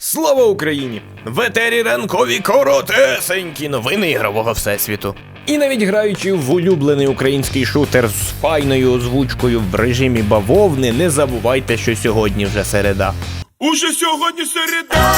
Слава Україні! В етері ранкові коротесенькі новини ігрового всесвіту. І навіть граючи в улюблений український шутер з файною озвучкою в режимі бавовни, не забувайте, що сьогодні вже середа. Уже сьогодні середа.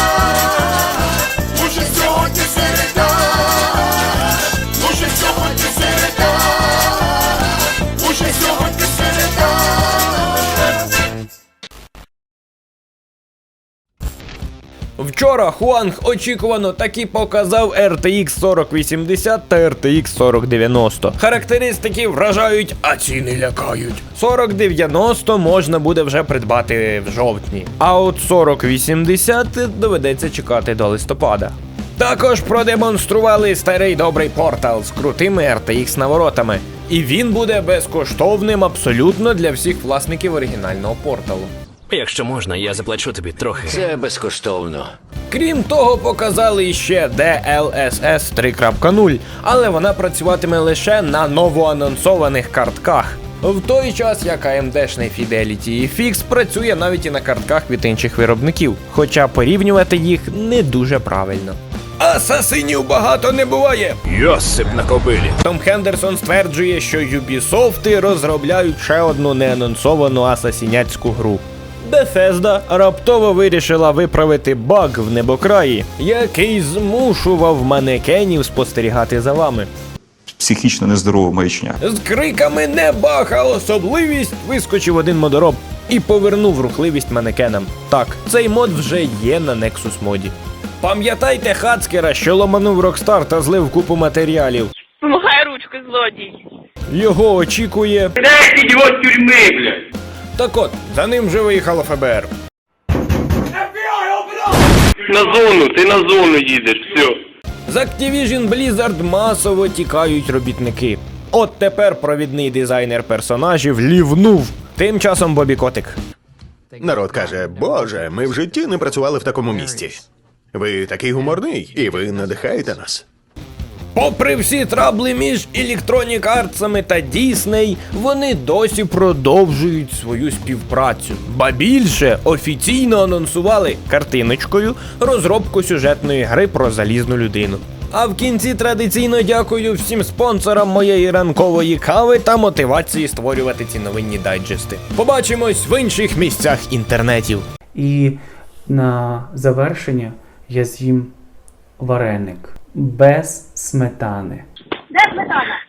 Вчора Хуанг очікувано таки показав RTX 4080 та RTX 4090. Характеристики вражають, а ціни лякають. 4090 можна буде вже придбати в жовтні, а от 4080 доведеться чекати до листопада. Також продемонстрували старий добрий портал з крутими RTX наворотами. І він буде безкоштовним абсолютно для всіх власників оригінального порталу. Якщо можна, я заплачу тобі трохи. Це безкоштовно. Крім того, показали ще DLSS 3.0, але вона працюватиме лише на новоанонсованих картках. В той час як AMD-шний Fidelity FX працює навіть і на картках від інших виробників, хоча порівнювати їх не дуже правильно. Асасинів багато не буває. Йосип на кобилі. Том Хендерсон стверджує, що Ubisoft розробляють ще одну неанонсовану асасіняцьку гру. Bethesda раптово вирішила виправити баг в небокраї, який змушував манекенів спостерігати за вами. психічно нездорова маячня. З криками не баг, а особливість вискочив один модороб і повернув рухливість манекенам. Так, цей мод вже є на Nexus моді. Пам'ятайте Хацкера, що ломанув Rockstar та злив купу матеріалів. Помагай ручку, злодій. Його очікує. Дайте його з тюрми, блядь. Так от, за ним вже виїхало ФБР. На зону, ти на зону їдеш, все. З Activision Blizzard масово тікають робітники. От тепер провідний дизайнер персонажів лівнув. Тим часом Бобі Котик. Народ каже: Боже, ми в житті не працювали в такому місці. Ви такий гуморний, і ви надихаєте нас. Попри всі трабли між Electronic Arts та Disney, вони досі продовжують свою співпрацю. Ба більше офіційно анонсували картиночкою розробку сюжетної гри про залізну людину. А в кінці традиційно дякую всім спонсорам моєї ранкової кави та мотивації створювати ці новинні дайджести. Побачимось в інших місцях інтернетів. І на завершення я з'їм вареник без сметани. Де сметана?